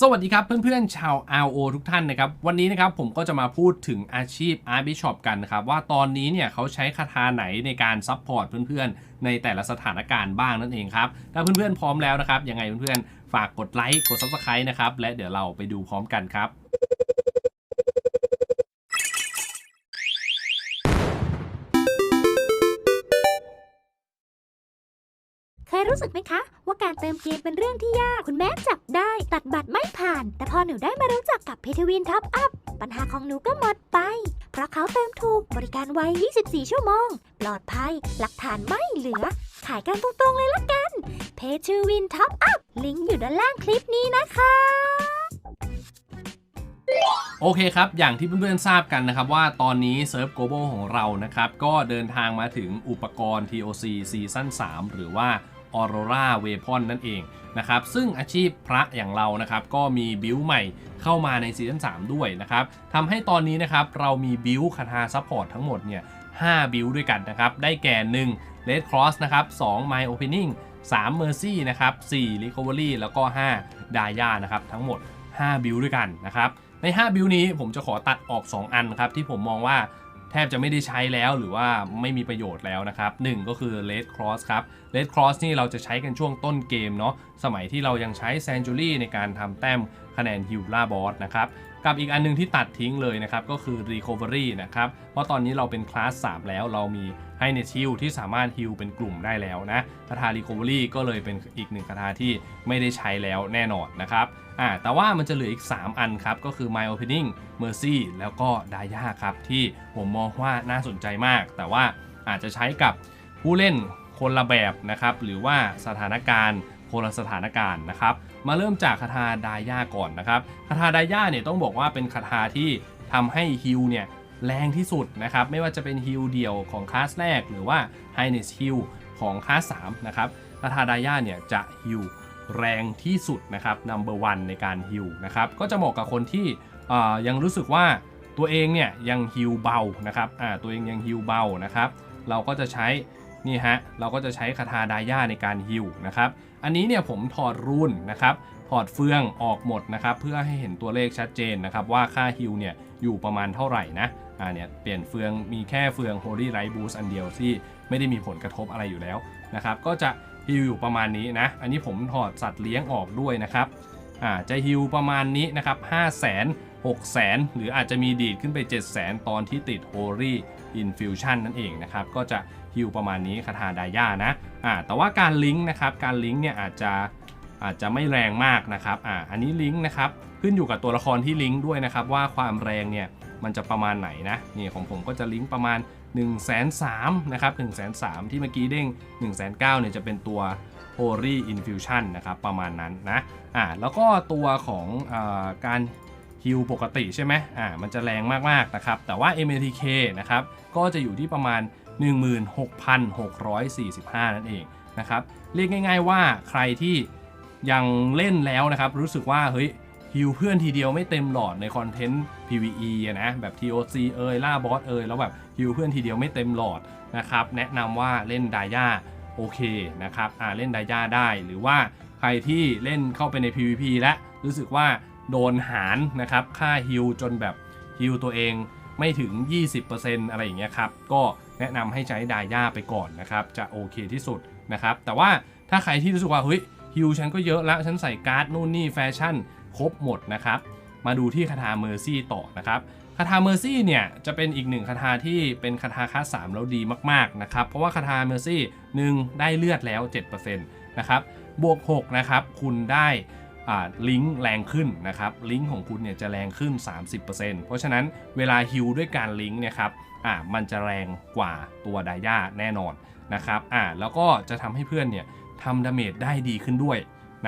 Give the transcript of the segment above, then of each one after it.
สวัสดีครับเพื่อนๆชาว RO ทุกท่านนะครับ วันนี้นะครับผมก็จะมาพูดถึงอาชีพ Art Bishop กันนะครับ ว่าตอนนี้เนี่ยเขาใช้คาถาไหนในการซัพพอร์ตเพื่อนๆ ในแต่ละสถานการณ์บ้างนั่นเองครับ ถ้าเพื่อนๆพร้อมแล้วนะครับยังไงเพื่อนๆ ฝากกดไลค์กด Subscribe นะครับ และเดี๋ยวเราไปดูพร้อมกันครับ เคยรู้สึกไหมคะ ว่าการเติมเกมเป็นเรื่องที่ยาก คุณแม่จับได้ตัดบัตรไม่ผ่าน แต่พอหนูได้มารู้จักกับพีทวินท็อปอัพปัญหาของหนูก็หมดไป เพราะเขาเติมถูกบริการไว 24 ชั่วโมง ปลอดภัย หลักฐานไม่เหลือ ขายกันตรงๆเลยละกันเพทวินท็อปอัพลิงก์อยู่ด้านล่างคลิปนี้นะคะโอเคครับ อย่างที่เพื่อนๆทราบกันนะครับว่าตอนนี้เซิร์ฟ Global ของเรานะครับ ก็เดินทางมาถึงอุปกรณ์ TOC ซีซั่น3หรือว่า Aurora Weapon นั่นเองนะครับซึ่งอาชีพพระอย่างเรานะครับก็มีบิลใหม่เข้ามาในซีซั่น3ด้วยนะครับทำให้ตอนนี้นะครับเรามีบิลคาถาซัพพอร์ตทั้งหมดเนี่ย5บิลด้วยกันนะครับได้แก่1 Red Cross นะครับ2 My Opening 3 Mercy นะครับ4 Recovery แล้วก็5 Daya นะครับทั้งหมด 5 บิลด้วยกันนะครับใน 5 บิลนี้ผมจะขอตัดออก 2 อันครับที่ผมมองว่า แทบจะไม่ได้ใช้แล้วหรือว่าไม่มีประโยชน์แล้วนะครับ 1 ก็คือ Red Cross ครับ Red Cross นี่เราจะใช้กันช่วงต้นเกมเนาะสมัยที่เรายังใช้ s a n จ u r y ในการทำแต้มคะแนนฮิวล่าบอสนะครับ กับอีกอันหนึงที่ตัดทิ้งเลยนะครับ ก็คือ Recovery นะครับ เพราะตอนนี้เราเป็นคลาส 3 แล้วเรามีให้ในชิลที่สามารถฮิลเป็นกลุ่มได้แล้วนะคาถา Recovery ก็เลยเป็นอีกหนึ่งคาถาที่ไม่ได้ใช้แล้วแน่นอนนะครับอ่าแต่ว่ามันจะเหลืออีก 3 อันครับ ก็คือ My Opening Mercy แล้วก็ Daya ครับ ที่ผมมองว่าน่าสนใจมาก แต่ว่าอาจจะใช้กับผู้เล่นคนละแบบนะครับ หรือว่าสถานการณ์คนละสถานการณ์นะครับ มาเริ่มจากคาถาดายาก่อนนะครับคาถาดายาเนี่ยต้องบอกว่าเป็นคาถาที่ทำให้ฮิลเนี่ยแรงที่สุดนะครับไม่ว่าจะเป็นฮิลเดี่ยวของคลาสแรก หรือว่า Highness Hill ของคลาส3นะครับคาถาดายาเนี่ยจะฮิลแรงที่สุดนะครับ number one ในการฮิลนะครับก็จะเหมาะกับคนที่ยังรู้สึกว่าตัวเองเนี่ยยังฮิลเบานะครับอ่าตัวเองยังฮิลเบานะครับ เราก็จะใช้นี่ฮะเราก็จะใช้คาถาดายาในการฮิลนะครับอันนี้เนี่ยผมถอดรูนนะครับถอดเฟืองออกหมดนะครับ เพื่อให้เห็นตัวเลขชัดเจนนะครับ ว่าค่าฮิลเนี่ยอยู่ประมาณเท่าไหร่นะอ่าเนี่ยเปลี่ยนเฟืองมีแค่เฟือง Holy Light Boost อันเดียวที่ไม่ได้มีผลกระทบอะไรอยู่แล้วนะครับก็จะฮิลอยู่ประมาณนี้นะอันนี้ผมถอดสัตว์เลี้ยงออกด้วยนะครับอ่าจะฮิลประมาณนี้นะครับ5 0 0 0 0 0 6 0 0 0 0 หรืออาจจะมีดีดขึ้นไป 7 0 0 0 0 0 ตอนที่ติด Holy Infusion นั่นเองนะครับ ก็จะฮิลประมาณนี้คาถาดายานะอ่าแต่ว่าการลิงก์นะครับ การลิงก์เนี่ยอาจจะอาจจะไม่แรงมากนะครับอ่าอันนี้ลิงก์นะครับ ขึ้นอยู่กับตัวละครที่ลิงก์ด้วยนะครับ ว่าความแรงเนี่ยมันจะประมาณไหนนะนี่ของผมก็จะลิงก์ประมาณ 1 3 0 0 0นะครับ1 3 0 0 0 ที่เมื่อกี้เด้ง 1 9 0 0 0เนี่ยจะเป็นตัว Holy Infusion นะครับประมาณนั้นนะอ่าแล้วก็ตัวของอการ ฮิลปกติใช่ไหมอ่ามันจะแรงมากๆนะครับ แต่ว่า MATK นะครับก็จะอยู่ที่ประมาณ 16,645 นั่นเองนะครับเรียกง่าย ๆว่าใครที่ยังเล่นแล้วนะครับ รู้สึกว่าเฮ้ยฮิลเพื่อนทีเดียวไม่เต็มหลอดในคอนเทนต์ PVE นะแบบ TOC เอยล่าบอสเอยแล้วแบบฮิลเพื่อนทีเดียวไม่เต็มหลอดนะครับแนะนำว่าเล่นดายาโอเคนะครับอ่าเล่นดายาได้หรือว่าใครที่เล่นเข้าไปใน PVP และรู้สึกว่า โดนหารนะครับค่าฮิลจนแบบฮิลตัวเองไม่ถึง 20%อะไรอย่างเงี้ยครับ ก็แนะนำให้ใช้ดายาไปก่อนนะครับ จะโอเคที่สุดนะครับ แต่ว่าถ้าใครที่รู้สึกว่าเฮ้ยฮิลฉันก็เยอะแล้วฉันใส่การ์ดนู่นนี่แฟชั่นครบหมดนะครับ มาดูที่คาถาเมอร์ซี่ต่อนะครับคาถาเมอร์ซี่เนี่ยจะเป็นอีกหนึ่งคาถาที่เป็นคาถาค่า3แล้วดีมากๆนะครับ เพราะว่าคาถาเมอร์ซี่หนึ่งได้เลือดแล้ว 7%นะครับบวก6นะครับคุณได้ ลิงก์แรงขึ้นนะครับลิงก์ของคุณเนี่ยจะแรงขึ้น 30%เพราะฉะนั้นเวลาฮิลด้วยการลิงก์เนี่ยครับอ่ามันจะแรงกว่าตัวดายาแน่นอนนะครับอ่าแล้วก็จะทำให้เพื่อนเนี่ยทำดาเมจได้ดีขึ้นด้วย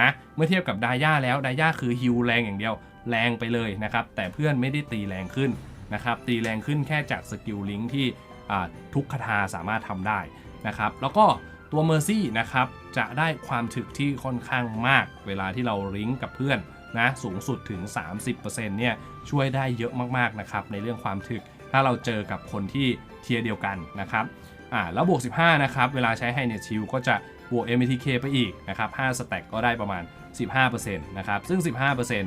นะเมื่อเทียบกับดายาแล้วดายาคือฮิลแรงอย่างเดียวแรงไปเลยนะครับแต่เพื่อนไม่ได้ตีแรงขึ้นนะครับตีแรงขึ้นแค่จากสกิลลิงก์ที่ทุกคาถาสามารถทำได้นะครับแล้วก็ ตัว Mercy นะครับ จะได้ความถึกที่ค่อนข้างมากเวลาที่เราลิงก์กับเพื่อนนะสูงสุดถึง 30%เนี่ยช่วยได้เยอะมากๆนะครับในเรื่องความถึกถ้าเราเจอกับคนที่เทียร์เดียวกันนะครับอ่าแล้วบวก 15 นะครับ เวลาใช้ให้เนี่ยชิลก็จะบวก MTK ไปอีกนะครับ5สแต็กก็ได้ประมาณ 15%นะครับซึ่ง 15%น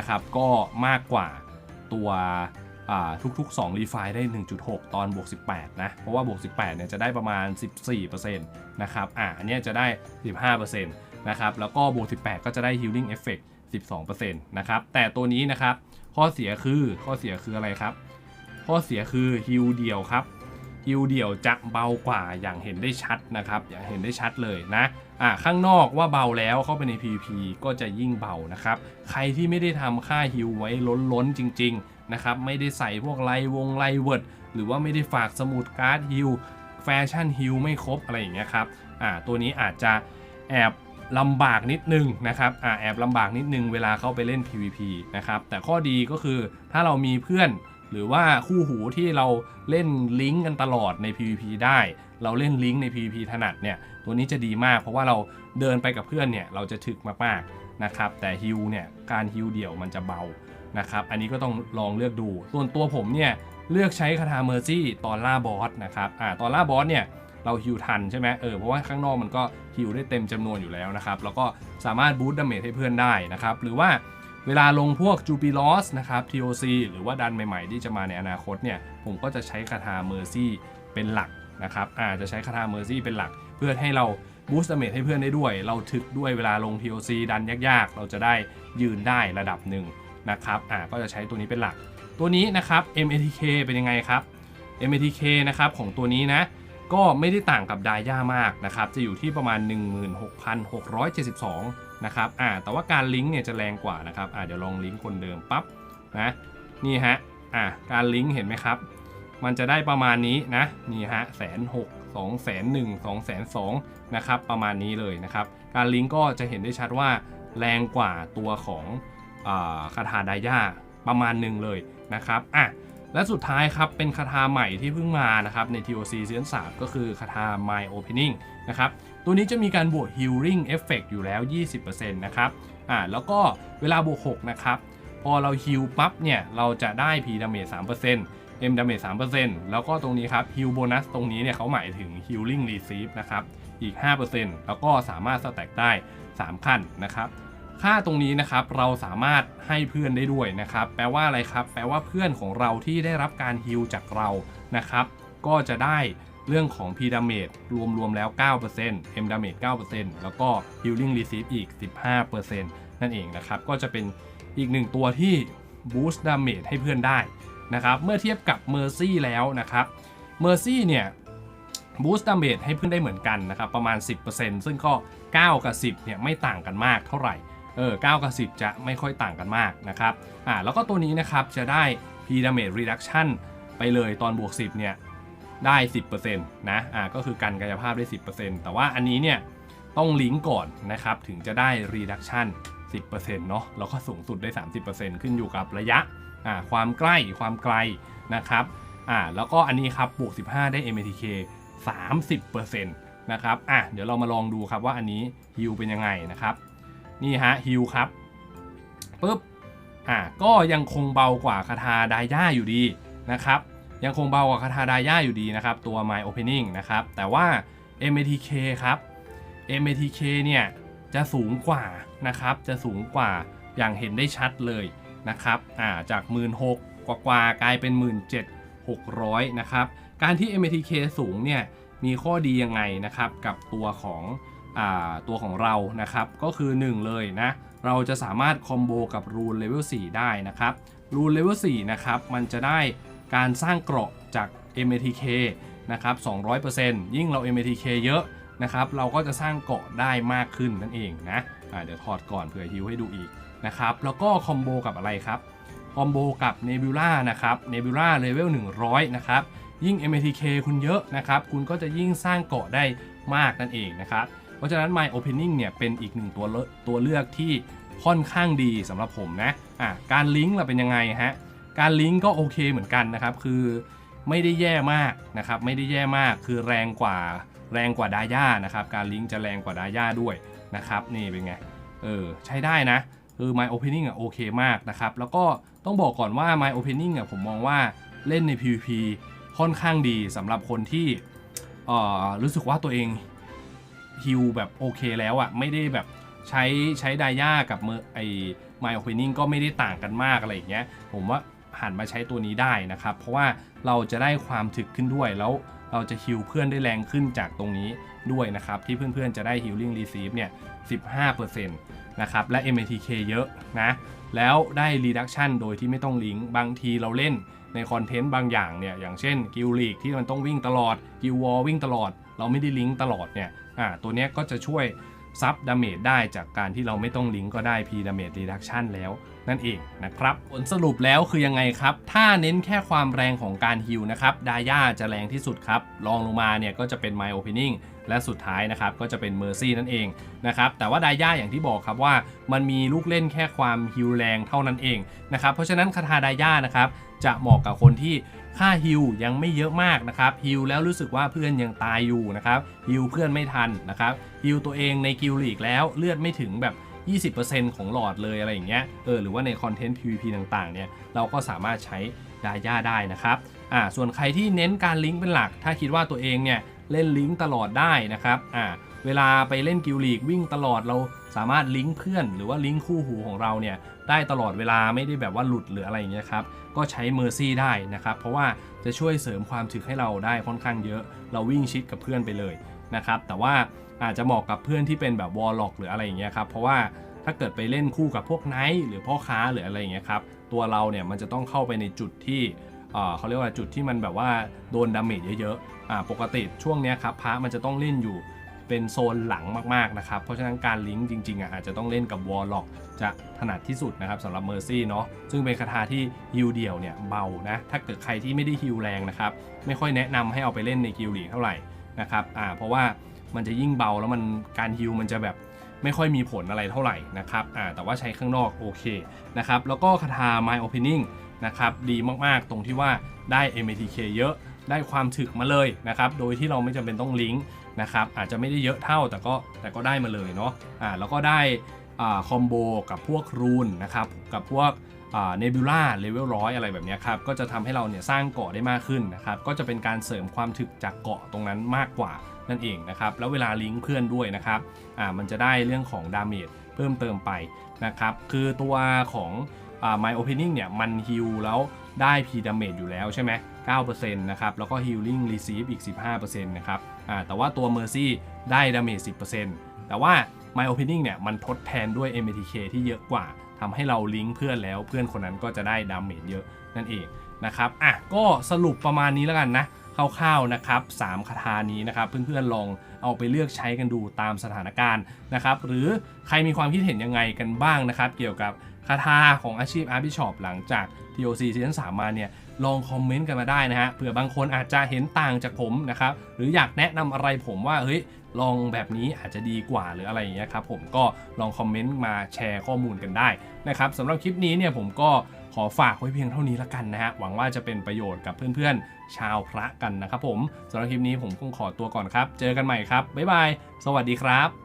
ะครับก็มากกว่าตัว ทุกๆ 2 รีไฟได้ 1.6 ตอนบวก 18 นะ เพราะว่าบวก 18 เนี่ยจะได้ประมาณ 14%นะครับ อะอันเนี้ยจะได้ 15%นะครับ แล้วก็บวก 18 ก็จะได้ healing effect 12%นะครับ แต่ตัวนี้นะครับ ข้อเสียคือ ข้อเสียคืออะไรครับ ข้อเสียคือฮิวเดียวครับฮิวเดียวจะเบากว่าอย่างเห็นได้ชัดนะครับ อย่างเห็นได้ชัดเลยนะ อ่า ข้างนอกว่าเบาแล้วเข้าไปใน PVP ก็จะยิ่งเบานะครับ ใครที่ไม่ได้ทำค่าฮิวไว้ล้นๆจริง ๆ นะครับไม่ได้ใส่พวกไลวงไลเวิร์ดหรือว่าไม่ได้ฝากสมุดการ์ดฮิวแฟชั่นฮิวไม่ครบอะไรอย่างเงี้ยครับอ่าตัวนี้อาจจะแอบลำบากนิดนึงนะครับอ่าแอบลำบากนิดนึงเวลาเข้าไปเล่น PVP นะครับแต่ข้อดีก็คือถ้าเรามีเพื่อนหรือว่าคู่หูที่เราเล่นลิงก์กันตลอดใน PVP ได้ เราเล่นลิงก์ใน PVP ถนัดเนี่ยตัวนี้จะดีมาก เพราะว่าเราเดินไปกับเพื่อนเนี่ยเราจะถึกมากๆนะครับแต่ฮิวเนี่ยการฮิวเดี่ยวมันจะเบา นะครับอันนี้ก็ต้องลองเลือกดู ส่วนตัวผมเนี่ยเลือกใช้คาถาเมอร์ซี่ตอนล่าบอสนะครับอ่าตอนล่าบอสเนี่ยเราฮิวทันใช่ไหมเออเพราะว่าข้างนอกมันก็ฮิวได้เต็มจำนวนอยู่แล้วนะครับแล้วก็สามารถบูตดาเมจให้เพื่อนได้นะครับหรือว่าเวลาลงพวกจูปิลอสนะครับ TOC หรือว่าดันใหม่ๆ ที่จะมาในอนาคตเนี่ยผมก็จะใช้คาถาเมอร์ซี่เป็นหลักนะครับอาจจะใช้คาถาเมอร์ซี่เป็นหลัก เพื่อให้เราบูสต์เมจให้เพื่อนได้ด้วย เราถึกด้วยเวลาลง TOC ดันยากๆ เราจะได้ยืนได้ระดับหนึ่ง นะครับอ่าก็จะใช้ตัวนี้เป็นหลัก ตัวนี้นะครับ MATK เป็นยังไงครับ MATK นะครับของตัวนี้นะก็ไม่ได้ต่างกับดาย่ามากนะครับ จะอยู่ที่ประมาณ 16,672 นะครับ อ่า แต่ว่าการลิงก์เนี่ยจะแรงกว่านะครับ อ่า เดี๋ยวลองลิงก์คนเดิมปั๊บนะ นี่ฮะ อ่า การลิงก์เห็นไหมครับ มันจะได้ประมาณนี้นะ นี่ฮะแสนหกสองแสนหนึ่งสองแสนสองนะครับ ประมาณนี้เลยนะครับ การลิงก์ก็จะเห็นได้ชัดว่าแรงกว่าตัวของ คาถาดายาประมาณหนึ่งเลยนะครับอะและสุดท้ายครับเป็นคาถาใหม่ที่เพิ่งมานะครับใน TOC ซีซั่น3ก็คือคาถา My Opening นะครับตัวนี้จะมีการบวก Healing Effect อยู่แล้ว 20%นะครับอ่าแล้วก็เวลาบวก6นะครับพอเราฮิลปั๊บเนี่ยเราจะได้ P Damage 3% M Damage 3%แล้วก็ตรงนี้ครับ Heal Bonus ตรงนี้เนี่ยเขาหมายถึง Healing Receive นะครับอีก 5%แล้วก็สามารถสแต็กได้ 3 ขั้นนะครับ ค่าตรงนี้นะครับเราสามารถให้เพื่อนได้ด้วยนะครับ แปลว่าอะไรครับ แปลว่าเพื่อนของเราที่ได้รับการฮิลจากเรานะครับ ก็จะได้เรื่องของ P damage รวมๆแล้ว 9% M damage 9%แล้วก็ healing receive อีก 15%นั่นเองนะครับ ก็จะเป็นอีกหนึ่งตัวที่ boost damage ให้เพื่อนได้นะครับ เมื่อเทียบกับ mercy แล้วนะครับ mercy เนี่ย boost damage ให้เพื่อนได้เหมือนกันนะครับ ประมาณ 10%ซึ่งก็ 9 กับ 10เนี่ยไม่ต่างกันมากเท่าไหร่ เออ9กับ 10 จะไม่ค่อยต่างกันมากนะครับอ่าแล้วก็ตัวนี้นะครับจะได้ P damage reduction ไปเลยตอนบวก 10 เนี่ยได้ 10%นะอ่าก็คือกันกายภาพได้ 10%แต่ว่าอันนี้เนี่ยต้องลิงก์ก่อนนะครับถึงจะได้ reduction 10%เนาะแล้วก็สูงสุดได้ 30%ขึ้นอยู่กับระยะอ่าความใกล้ความไกลนะครับอ่าแล้วก็อันนี้ครับบวก 15 ได้ MATK 30%นะครับอะเดี๋ยวเรามาลองดูครับว่าอันนี้ฮิลเป็นยังไงนะครับ นี่ฮะฮิลครับปุ๊บอะก็ยังคงเบากว่าคาถาดาย่าอยู่ดีนะครับ ยังคงเบากว่าคาถาดาย่าอยู่ดีนะครับ ตัว My Opening นะครับ แต่ว่า MATK ครับ MATK เนี่ยจะสูงกว่านะครับ จะสูงกว่าอย่างเห็นได้ชัดเลยนะครับอ่าจาก1 6 0 0กว่ากว่ากลายเป็น 17,600 นะครับ การที่ MATK สูงเนี่ยมีข้อดียังไงนะครับกับตัวของ ตัวของเรานะครับ ก็คือ 1 เลยนะ เราจะสามารถคอมโบกับรูนเลเวล4ได้นะครับรูนเลเวล4นะครับ มันจะได้การสร้างเกราะจาก MATK นะครับ 200%ยิ่งเรา MATK เยอะนะครับ เราก็จะสร้างเกราะได้มากขึ้นนั่นเองนะอ่าเดี๋ยวถอดก่อนเผื่อฮิวให้ดูอีกนะครับ แล้วก็คอมโบกับอะไรครับ คอมโบกับ Nebula นะครับ Nebula Level 100 นะครับ ยิ่ง MATK คุณเยอะนะครับ คุณก็จะยิ่งสร้างเกาะได้มากนั่นเองนะครับ ราะฉะนั้น My Opening เนี่ยเป็นอีกหนึ่งตัวเลือกตัวเลือกที่ค่อนข้างดีสำหรับผมนะอะการลิงก์ล่ะเป็นยังไงฮะการลิงก์ก็โอเคเหมือนกันนะครับ คือไม่ได้แย่มากนะครับ ไม่ได้แย่มากคือแรงกว่าแรงกว่าดาย่านะครับ การลิงก์จะแรงกว่าดาย่าด้วยนะครับนี่เป็นไงเออใช้ได้นะคือ My Opening อะโอเคมากนะครับ แล้วก็ต้องบอกก่อนว่า My Opening อะผมมองว่าเล่นใน PVP ค่อนข้างดีสำหรับคนที่ออรู้สึกว่าตัวเอง ฮิลแบบโอเคแล้วอะ่ะไม่ได้แบบใช้ใช้ไดย่ากับเมอไอ My Opening ก็ไม่ได้ต่างกันมากอะไรอย่างเงี้ยผมว่าหันมาใช้ตัวนี้ได้นะครับ เพราะว่าเราจะได้ความถึกขึ้นด้วยแล้วเราจะฮิลเพื่อนได้แรงขึ้นจากตรงนี้ด้วยนะครับ ที่เพื่อนๆจะได้ Healing Receive เนี่ย 15%นะครับและ MATK เยอะนะ แล้วได้ Reduction โดยที่ไม่ต้องลิงก์บางทีเราเล่นในคอนเทนต์บางอย่างเนี่ย อย่างเช่นกิลลีกที่มันต้องวิ่งตลอดกิลวอลวิ่งตลอด เราไม่ได้ลิงก์ตลอดเนี่ยอ่าตัวนี้ก็จะช่วยซับดาเมจได้จากการที่เราไม่ต้องลิงก์ก็ได้ P Damage Reduction แล้วนั่นเองนะครับผลสรุปแล้วคือยังไงครับ ถ้าเน้นแค่ความแรงของการฮิลนะครับดาย่าจะแรงที่สุดครับรองลงมาเนี่ยก็จะเป็น My Opening และสุดท้ายนะครับก็จะเป็น Mercy นั่นเองนะครับแต่ว่าดาย่าอย่างที่บอกครับว่ามันมีลูกเล่นแค่ความฮิลแรงเท่านั้นเองนะครับเพราะฉะนั้นคาถาดาย่านะครับจะเหมาะกับคนที่ ค่าฮิลยังไม่เยอะมากนะครับฮิลแล้วรู้สึกว่าเพื่อนยังตายอยู่นะครับฮิลเพื่อนไม่ทันนะครับฮิลตัวเองในกิลลีกแล้วเลือดไม่ถึงแบบ 20%ของหลอดเลยอะไรอย่างเงี้ยเออหรือว่าในคอนเทนต์ PVP ต่างๆเนี่ยเราก็สามารถใช้ดาย่าได้นะครับอ่าส่วนใครที่เน้นการลิงก์เป็นหลัก ถ้าคิดว่าตัวเองเนี่ย เล่นลิงก์ตลอดได้นะครับอ่าเวลาไปเล่นกิลลีกวิ่งตลอดเราสามารถลิงก์เพื่อน หรือว่าลิงก์คู่หูของเราเนี่ยได้ตลอดเวลาไม่ได้แบบว่าหลุดหรืออะไรอย่างเงี้ยครับก็ใช้ Mercy ได้นะครับ เพราะว่าจะช่วยเสริมความถึกให้เราได้ค่อนข้างเยอะ เราวิ่งชิดกับเพื่อนไปเลยนะครับแต่ว่าอาจจะเหมาะกับเพื่อนที่เป็นแบบวอลล็อกหรืออะไรอย่างเงี้ยครับเพราะว่าถ้าเกิดไปเล่นคู่กับพวกไนท์หรือพ่อค้าหรืออะไรอย่างเงี้ยครับตัวเราเนี่ยมันจะต้องเข้าไปในจุดที่เขาเรียกว่าจุดที่มันแบบว่าโดนดาเมจเยอะ ปกติช่วงนี้ครับพระมันจะต้องเล่นอยู่เป็นโซนหลังมากๆนะครับ เพราะฉะนั้นการลิงก์จริงๆอะอาจจะต้องเล่นกับวอลล็อกจะถนัดที่สุดนะครับสำหรับเมอร์ซี่เนาะซึ่งเป็นคาถาที่ฮิลเดี่ยวเนี่ยเบานะถ้าเกิดใครที่ไม่ได้ฮิลแรงนะครับ ไม่ค่อยแนะนำให้เอาไปเล่นในกิลลีเท่าไหร่นะครับอ่าเพราะว่ามันจะยิ่งเบาแล้วมันการฮิลมันจะแบบไม่ค่อยมีผลอะไรเท่าไหร่นะครับอ่าแต่ว่าใช้ข้างนอกโอเคนะครับแล้วก็คาถา My Opening นะครับดีมากๆตรงที่ว่าได้ MATK เยอะ ได้ความถึกมาเลยนะครับ โดยที่เราไม่จำเป็นต้องลิงก์นะครับ อาจจะไม่ได้เยอะเท่าแต่ก็แต่ก็ได้มาเลยเนาะอ่าแล้วก็ได้อ่าคอมโบกับพวกรูนนะครับ กับพวกเนบิวล่าเลเวลร้อยอะไรแบบนี้ครับ ก็จะทำให้เราเนี่ยสร้างเกาะได้มากขึ้นนะครับ ก็จะเป็นการเสริมความถึกจากเกาะตรงนั้นมากกว่านั่นเองนะครับ แล้วเวลาลิงก์เพื่อนด้วยนะครับอ่ามันจะได้เรื่องของดาเมจเพิ่มเติมไปนะครับ คือตัวของอ่า My Opening เนี่ยมันฮิลแล้วได้ P Damage อยู่แล้วใช่ไหม 9%นะครับแล้วก็ Healing Receive อีก 15%นะครับอ่าแต่ว่าตัว Mercy ได้ Damage 10%แต่ว่า My Opening เนี่ยมันทดแทนด้วย MATK ที่เยอะกว่าทำให้เราลิงก์เพื่อนแล้วเพื่อนคนนั้นก็จะได้ Damage เยอะนั่นเองนะครับอะก็สรุปประมาณนี้แล้วกันนะคร่าวๆนะครับ3คาถานี้นะครับเพื่อนๆลองเอาไปเลือกใช้กันดูตามสถานการณ์นะครับหรือใครมีความคิดเห็นยังไงกันบ้างนะครับ เกี่ยวกับคาถาของอาชีพอาร์บิชอปหลังจาก TOC ซีซั่น3มาเนี่ย ลองคอมเมนต์กันมาได้นะฮะเผื่อบางคนอาจจะเห็นต่างจากผมนะครับหรืออยากแนะนำอะไรผมว่าเฮ้ยลองแบบนี้อาจจะดีกว่าหรืออะไรอย่างเงี้ยครับผมก็ลองคอมเมนต์มาแชร์ข้อมูลกันได้นะครับสำหรับคลิปนี้เนี่ยผมก็ขอฝากไว้เพียงเท่านี้ละกันนะฮะหวังว่าจะเป็นประโยชน์กับเพื่อนๆ ชาวพระกันนะครับผมสำหรับคลิปนี้ผมคงขอตัวก่อนครับ เจอกันใหม่ครับบ๊ายบาย สวัสดีครับ